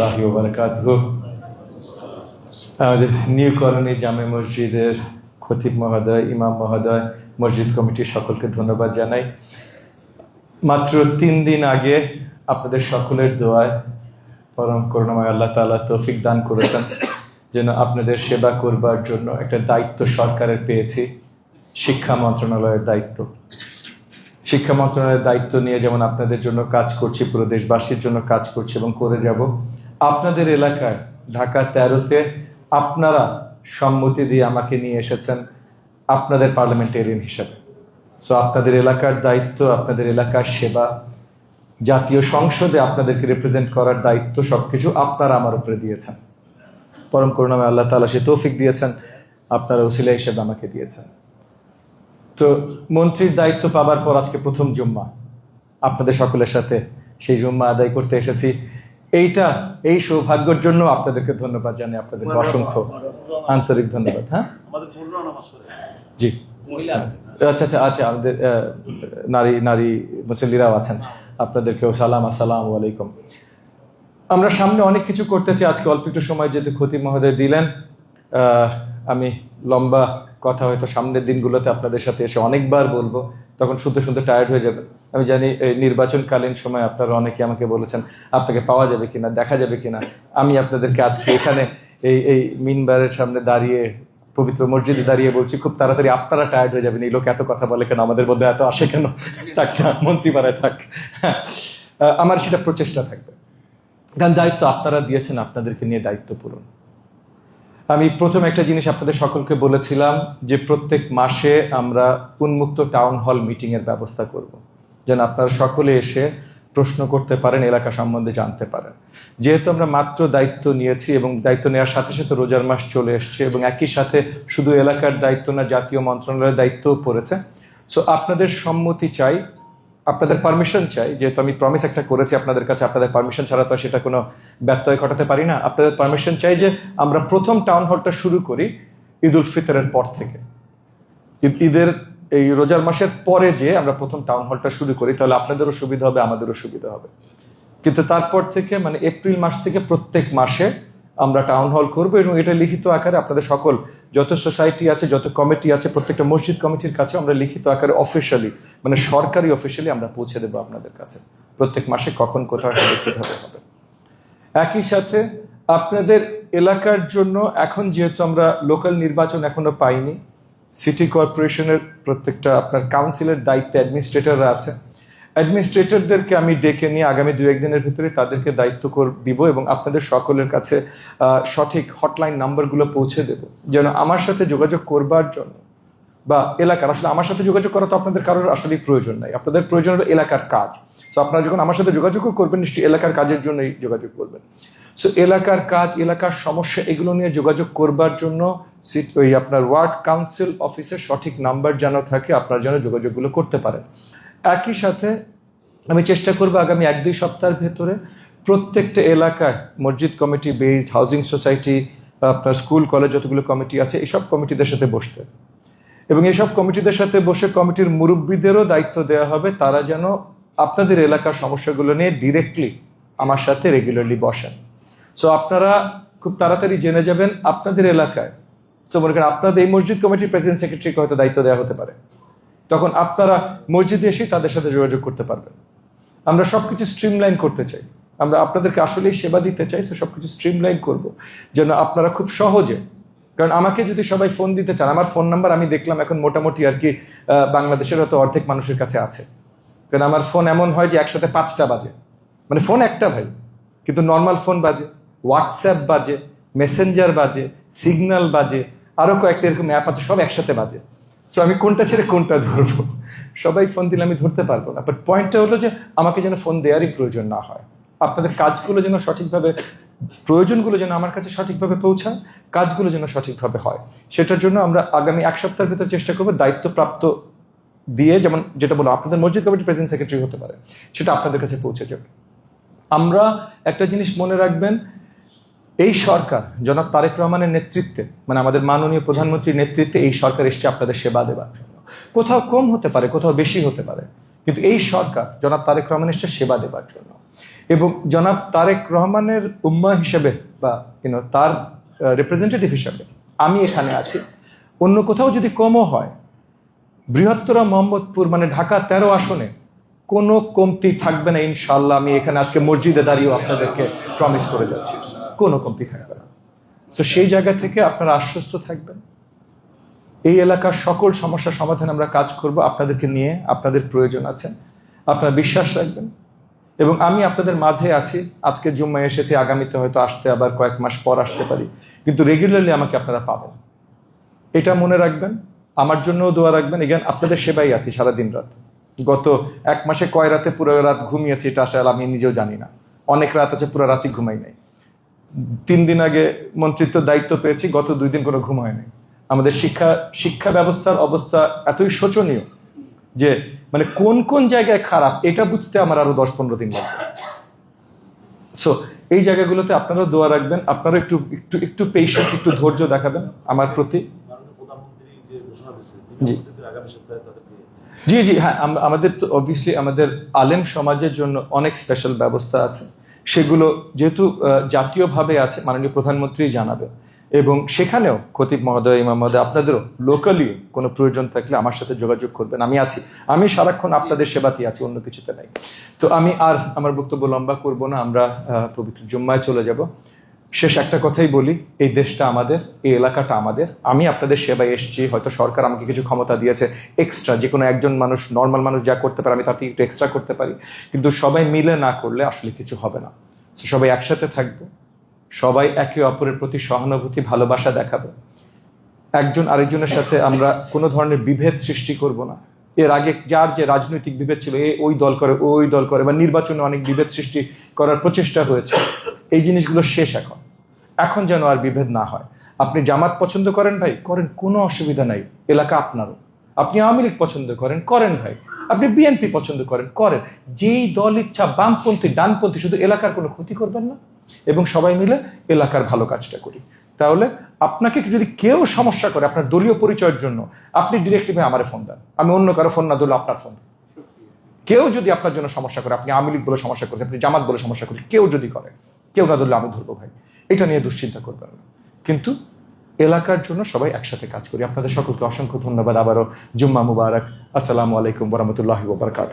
রহমতুল্লাহ আমাদের new colony জামে মসজিদের খতিব মহোদয়, ইমাম মহোদয়, মসজিদ কমিটির সকলকে ধন্যবাদ জানাই। মাত্র তিন দিন আগে আপনাদের সকলের দোয়ায় পরম করুণাময় আল্লাহ তাআলা তৌফিক দান করেছেন, যেন আপনাদের সেবা করবার জন্য একটা দায়িত্ব সরকারের পেয়েছি, শিক্ষা মন্ত্রণালয়ের দায়িত্ব। শিক্ষা মন্ত্রণালয়ের দায়িত্ব নিয়ে যেমন আপনাদের জন্য কাজ করছি, পুরো দেশবাসীর জন্য কাজ করছি এবং করে যাব আপনাদের এলাকায় ঢাকা তেরোতে আপনারা সম্মতি দিয়ে আমাকে নিয়ে এসেছেন আপনাদের পার্লামেন্টেরিয়ান হিসাবে। সো আপনাদের এলাকার দায়িত্ব, আপনাদের এলাকার সেবা, জাতীয় সংসদে আপনাদেরকে রিপ্রেজেন্ট করার দায়িত্ব সবকিছু আপনারা আমার উপরে দিয়েছেন। পরম করুণাময় আল্লাহ তাআলা সে তৌফিক দিয়েছেন, আপনারা ওসিলা হিসেবে আমাকে দিয়েছেন। তো, মন্ত্রীর দায়িত্ব পাবার পর আজকে প্রথম জুম্মা। আপনাদের সকলের সাথে সেই জুম্মা আদায় করতে এসেছি। এইটা এই সৌভাগ্যের জন্য আপনাদেরকে ধন্যবাদ জানাই আপনাদেরকে অসংখ্য আন্তরিক ধন্যবাদ হ্যাঁ? জি। আচ্ছা আচ্ছা আচ্ছা আমাদের নারী নারী মুসল্লিরাও আছেন। আপনাদেরকেও সালাম আসসালামু আলাইকুম। আমরা সামনে অনেক কিছু করতে চাই আজকে অল্প একটু সময় যেহেতু ক্ষতি মহোদয় দিলেন আমি লম্বা কথা হয়তো সামনের দিনগুলোতে আপনাদের সাথে এসে অনেকবার বলব, তখন শুনতে শুনতে টায়ার্ড হয়ে যাবে আমি জানি এই নির্বাচনকালীন সময় আপনারা অনেকে আমাকে বলেছেন, আপনাকে পাওয়া যাবে কিনা, দেখা যাবে কিনা। আমি আপনাদেরকে আজকে এখানে এই এই মিনবারের সামনে দাঁড়িয়ে, পবিত্র মসজিদে দাঁড়িয়ে বলছি, খুব তাড়াতাড়ি আপনারা টায়ার্ড হয়ে যাবেন। এই লোক এত কথা বলে কেন? আমাদের মধ্যে এত আসে কেন? থাক না, মন্ত্রী পাড়ায় থাক। আমার সেটা প্রচেষ্টা থাকবে। কারণ দায়িত্ব আপনারা দিয়েছেন, আপনাদেরকে নিয়ে দায়িত্ব পূরণ। আমি প্রথম একটা জিনিস আপনাদের সকলকে বলেছিলাম যে প্রত্যেক মাসে আমরা উন্মুক্ত টাউন হল মিটিং এর ব্যবস্থা করব। যেন আপনারা সকলে এসে প্রশ্ন করতে পারেন, এলাকা সম্বন্ধে জানতে পারেন। যেহেতু আমরা মাত্র দায়িত্ব নিয়েছি এবং দায়িত্ব নেওয়ার সাথে সাথে রোজার মাস চলে এসছে এবং একই সাথে শুধু এলাকার দায়িত্ব না, জাতীয় মন্ত্রণালয়ের দায়িত্বও পড়েছে। সো আপনাদের সম্মতি চাই আপনাদের পারমিশন চাই, যেহেতু আমি প্রমিস একটা করেছি আপনাদের কাছে, আপনাদের পারমিশন ছাড়া তো সেটা কোনো ব্যত্যয় ঘটাতে পারি না। আপনাদের পারমিশন চাই যে আমরা প্রথম টাউন হলটা শুরু করি ঈদ উল ফিতরের পর থেকে। ঈদের এই রোজার মাসের পরে যে আমরা প্রথম টাউন হলটা শুরু করি, তাহলে আপনাদেরও সুবিধা হবে, আমাদেরও সুবিধা হবে। কিন্তু তারপর থেকে মানে এপ্রিল মাস থেকে প্রত্যেক মাসে আমরা টাউন হল করব এবং এটা লিখিত আকারে আপনাদের সকল যত সোসাইটি আছে, যত কমিটি আছে, প্রত্যেকটা মসজিদ কমিটির কাছে আমরা লিখিত আকারে অফিসিয়ালি মানে সরকারি অফিসিয়ালি আমরা পৌঁছে দেবো আপনাদের কাছে। প্রত্যেক মাসে কখন কোথাও কীভাবে হবে। একই সাথে আপনাদের এলাকার জন্য এখন যেহেতু আমরা লোকাল নির্বাচন এখনও পাইনি সিটি কর্পোরেশনের প্রত্যেকটা আপনার কাউন্সিলের দায়িত্বে অ্যাডমিনিস্ট্রেটররা আছে। অ্যাডমিনিস্ট্রেটরদেরকে আমি ডেকে নিয়ে আগামী দু একদিনের ভিতরে তাদেরকে দায়িত্ব দিব এবং আপনাদের সকলের কাছে সঠিক হটলাইন নাম্বারগুলো পৌঁছে দেব। যেন আমার সাথে যোগাযোগ করবার জন্য বা এলাকার, আসলে আমার সাথে যোগাযোগ করা তো আপনাদের কারোর আসলে প্রয়োজন নাই। আপনাদের প্রয়োজন হলো এলাকার কাজ। সো আপনারা যখন আমার সাথে যোগাযোগও করবেন, নিশ্চয়ই এলাকার কাজের জন্যই যোগাযোগ করবেন। সো এলাকার কাজ, এলাকার সমস্যা, এগুলো নিয়ে যোগাযোগ করবার জন্য ওই আপনার ওয়ার্ড কাউন্সিল অফিসের সঠিক নাম্বার যেন থাকে, আপনার যেন যোগাযোগগুলো করতে পারেন। একই সাথে আমি চেষ্টা করব আগামী এক দুই সপ্তাহের ভেতরে প্রত্যেকটা এলাকায় মসজিদ কমিটি বেসড হাউজিং সোসাইটি আপনার স্কুল কলেজ যতগুলো কমিটি আছে এইসব কমিটিদের সাথে বসতে। এবং এইসব কমিটিদের সাথে বসে কমিটির মুরব্বীদেরও দায়িত্ব দেওয়া হবে, তারা যেন আপনাদের এলাকার সমস্যাগুলো নিয়ে ডিরেক্টলি আমার সাথে রেগুলারলি বসেন। সো আপনারা খুব তাড়াতাড়ি জেনে যাবেন আপনাদের এলাকায়। সো মনে করেন আপনাদের এই মসজিদ কমিটির প্রেসিডেন্ট সেক্রেটারিকে হয়তো দায়িত্ব দেওয়া হতে পারে। তখন আপনারা মসজিদে এসে তাদের সাথে যোগাযোগ করতে পারবেন। আমরা সবকিছু স্ট্রিমলাইন করতে চাই। আমরা আপনাদেরকে আসলেই সেবা দিতে চাই সে সো সবকিছু স্ট্রিমলাইন করব। যেন আপনারা খুব সহজে, কারণ আমাকে যদি সবাই ফোন দিতে চান, আমার ফোন নাম্বার আমি দেখলাম এখন মোটামুটি আর কি বাংলাদেশের হয়তো অর্ধেক মানুষের কাছে আছে। কারণ আমার ফোন এমন হয় যে একসাথে পাঁচটা বাজে। মানে ফোন একটা ভাই, কিন্তু নর্মাল ফোন বাজে হোয়াটসঅ্যাপ বাজে মেসেঞ্জার বাজে সিগন্যাল বাজে আরও কয়েকটা এরকম অ্যাপ আছে, সব একসাথে বাজে। সো আমি কোনটা ছেড়ে কোনটা ধরবো? সবাই ফোন দিলে আমি ধরতে পারব না। বাট পয়েন্টটা হলো যে, আমাকে যেন ফোন দেওয়ারই প্রয়োজন না হয়। আপনাদের কাজগুলো যেন সঠিকভাবে, প্রয়োজনগুলো যেন আমার কাছে সঠিকভাবে পৌঁছায় কাজগুলো যেন সঠিকভাবে হয়। সেটার জন্য আমরা আগামী এক সপ্তাহের ভিতরে চেষ্টা করব দায়িত্বপ্রাপ্ত দিয়ে, যেমন যেটা বলো আপনাদের মসজিদ কমিটি প্রেসিডেন্ট সেক্রেটারি হতে পারে, সেটা আপনাদের কাছে পৌঁছে যাবে। আমরা একটা জিনিস মনে রাখবেন এই সরকার, জনাব তারেক রহমানের নেতৃত্বে মানে আমাদের মাননীয় প্রধানমন্ত্রীর নেতৃত্বে এই সরকার এসছে আপনাদের সেবা জন্য। কোথাও কম হতে পারে, কোথাও বেশি হতে পারে, কিন্তু এই সরকার, জনাব তারেক রহমান এসছে সেবা দেবার জন্য। এবং জনাব তারেক রহমানের উম্মা হিসেবে বা ইউনো তার রিপ্রেজেন্টেটিভ হিসেবে আমি এখানে আছি। অন্য কোথাও যদি কমও হয়, বৃহত্তর মোহাম্মদপুর মানে ঢাকা তেরো আসনে, কোনো কমতি থাকবে না ইনশাল্লাহ আমি এখানে আজকে মসজিদে দাঁড়িয়েও আপনাদেরকে প্রমিস করে যাচ্ছি। কোনো কমতি থাকবে না তো সেই জায়গা থেকে আপনারা আশ্বস্ত থাকবেন। এই এলাকার সকল সমস্যার সমাধানে আমরা কাজ করব। আপনাদেরকে নিয়ে আপনাদের প্রয়োজন আছে। আপনারা বিশ্বাস রাখবেন। এবং আমি আপনাদের মাঝে আছি। আজকে জুম্মায় এসেছি। আগামীতে হয়তো আসতে আবার কয়েক মাস পর আসতে পারি। কিন্তু রেগুলারলি আমাকে আপনারা পাবেন। এটা মনে রাখবেন। আমার জন্যও দোয়া রাখবেন। এখানে আপনাদের সেবাই আছি সারা দিন রাত। গত এক মাসে কয় রাতে পুরো রাত ঘুমিয়েছি, এটা আসলে আমি নিজেও জানি না। অনেক রাত আছে, পুরো রাতই ঘুমাই নাই। তিন দিন আগে মন্ত্রিত্ব দায়িত্ব পেয়েছি, গত দুই দিন কোনো ঘুম হয়নি। আমাদের শিক্ষা শিক্ষা ব্যবস্থার অবস্থা এতই শোচনীয় যে মানে কোন কোন জায়গায় খারাপ, এটা বুঝতে আমার আরও দশ পনেরো দিন লাগবে। সো এই জায়গাগুলোতে আপনারাও দোয়া রাখবেন, আপনারা একটু একটু একটু পেশেন্স একটু ধৈর্য দেখাবেন আমার প্রতি। জি। জি হ্যাঁ আমাদের তো অবভিয়াসলি আমাদের আলেম সমাজের জন্য অনেক স্পেশাল ব্যবস্থা আছে। সেগুলো যেহেতু জাতীয়ভাবে আছে, মাননীয় প্রধানমন্ত্রী জানাবে। এবং সেখানেও খতিব মহোদয়, ইমাম মহোদয়, আপনাদেরও লোকালিও কোনো প্রয়োজন থাকলে আমার সাথে যোগাযোগ করবেন। আমি আছি। আমি সারাক্ষণ আপনাদের সেবাতেই আছি, অন্য কিছুতে নাই। তো আমি আর, আমার বক্তব্য লম্বা করব না। আমরা পবিত্র জুম্মায় চলে যাব। শেষ একটা কথাই বলি, এই দেশটা আমাদের, এই এলাকাটা আমাদের। আমি আপনাদের সেবায় এসেছি, হয়তো সরকার আমাকে কিছু ক্ষমতা দিয়েছে এক্সট্রা যে কোনো একজন মানুষ নর্মাল মানুষ যা করতে পারে, আমি থেকে একটু এক্সট্রা করতে পারি। কিন্তু সবাই মিলে না করলে আসলে কিছু হবে না। সবাই একসাথে থাকব, সবাই একে অপরের প্রতি সহানুভূতি, ভালোবাসা দেখাবো। একজন আরেকজনের সাথে আমরা কোনো ধরনের বিভেদ সৃষ্টি করব না। এর আগে যার যে রাজনৈতিক বিভেদ ছিল, এ ওই দল করে, ওই দল করে, বা নির্বাচনে অনেক বিভেদ সৃষ্টি করার প্রচেষ্টা হয়েছে। এই জিনিসগুলো শেষ এখন। এখন যেন আর বিভেদ না হয়। আপনি জামাত পছন্দ করেন ভাই? করেন, কোনো অসুবিধা নাই। এলাকা আপনারও। আপনি আওয়ামী লীগ পছন্দ করেন? করেন ভাই। আপনি বিএনপি পছন্দ করেন? করেন। যেই দল ইচ্ছা, বামপন্থী, ডানপন্থী, শুধু এলাকার কোনো ক্ষতি করবেন না। এবং সবাই মিলে এলাকার ভালো কাজটা করি। তাহলে আপনাকে যদি কেউ সমস্যা করে আপনার দলীয় পরিচয়ের জন্য, আপনি ডিরেক্টলি আমারে ফোন দেন। আমি অন্য কারও ফোন না দিলে আপনার ফোন কেউ যদি আপনার জন্য সমস্যা করে, আপনি আওয়ামী লীগ বলে সমস্যা করছেন, আপনি জামাত বলে সমস্যা করছেন, কেউ যদি করে। কেউ না ধরলে আমি ধরবো ভাই। এটা নিয়ে দুশ্চিন্তা করবেন না। কিন্তু এলাকার জন্য সবাই একসাথে কাজ করি। আপনাদের সকলকে অসংখ্য ধন্যবাদ। আবারও জুম্মা মুবারক। আসসালামু আলাইকুম বরহমতুল্লাহ বরকাত